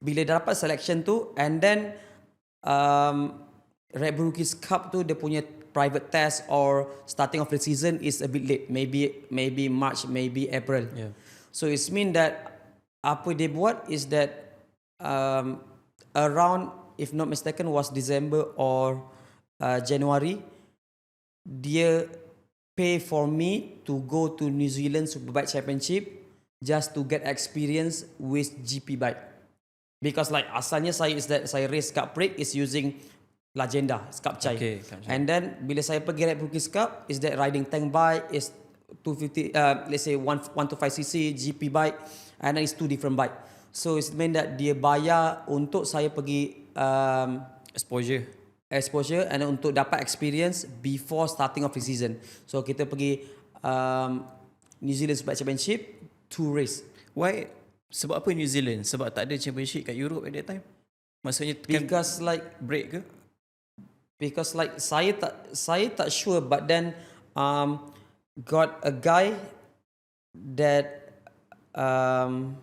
bila dah dapat selection tu and then um, Red Bull Rookies Cup tu dia punya private test or starting of the season is a bit late. Maybe maybe March, maybe April. Yeah. So it's mean that apa dia buat is that um, around if not mistaken was December or uh, January dia pay for me to go to New Zealand Superbike Championship just to get experience with GP bike. Because like asalnya saya is that saya race cup break is using Legenda, Cup Chai. Okay, Cup. And then bila saya pergi Red Brookies Cup is that riding tank bike is 250 uh, let's say 1 1 to 5 cc GP bike and then it's two different bike. So it's mean that dia bayar untuk saya pergi um, Exposure. exposure and untuk dapat experience before starting of the season. So kita pergi um, New Zealand Superbike Championship two race. Why? Sebab apa New Zealand? Sebab tak ada championship kat Europe at that time? Maksudnya kan Because like break ke? because like saya tak saya tak sure but then um got a guy that um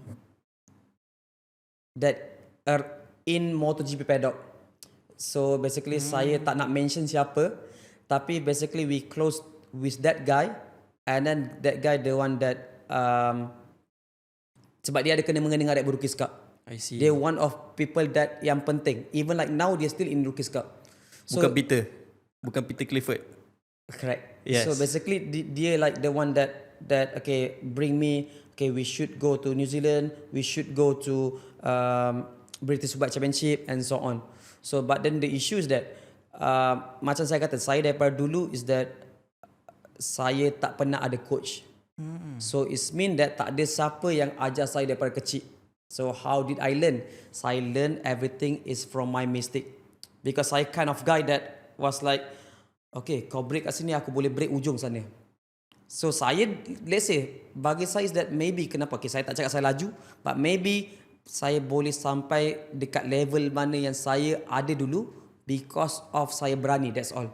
that are in MotoGP paddock. So basically hmm. saya tak nak mention siapa tapi basically we close with that guy and then that guy the one that um sebab dia ada kena mengena dengan Red Bull Rookies Cup. I see. Dia one of people that yang penting. Even like now dia still in Rookies Cup. Bukan Peter. Bukan Peter Clifford. Correct. Yes. So basically, di- dia like the one that that okay bring me. Okay, we should go to New Zealand. We should go to um, British Superbike Championship and so on. So but then the issue is that uh, macam saya kata saya daripada dulu is that saya tak pernah ada coach. So it's mean that tak ada siapa yang ajar saya daripada kecil. So how did I learn? Saya learn everything is from my mistake. Because I kind of guy that was like, okay, kau break kat sini, aku boleh break ujung sana. So saya, let's say, bagi saya is that maybe, kenapa? Okay, saya tak cakap saya laju, but maybe saya boleh sampai dekat level mana yang saya ada dulu because of saya berani, that's all.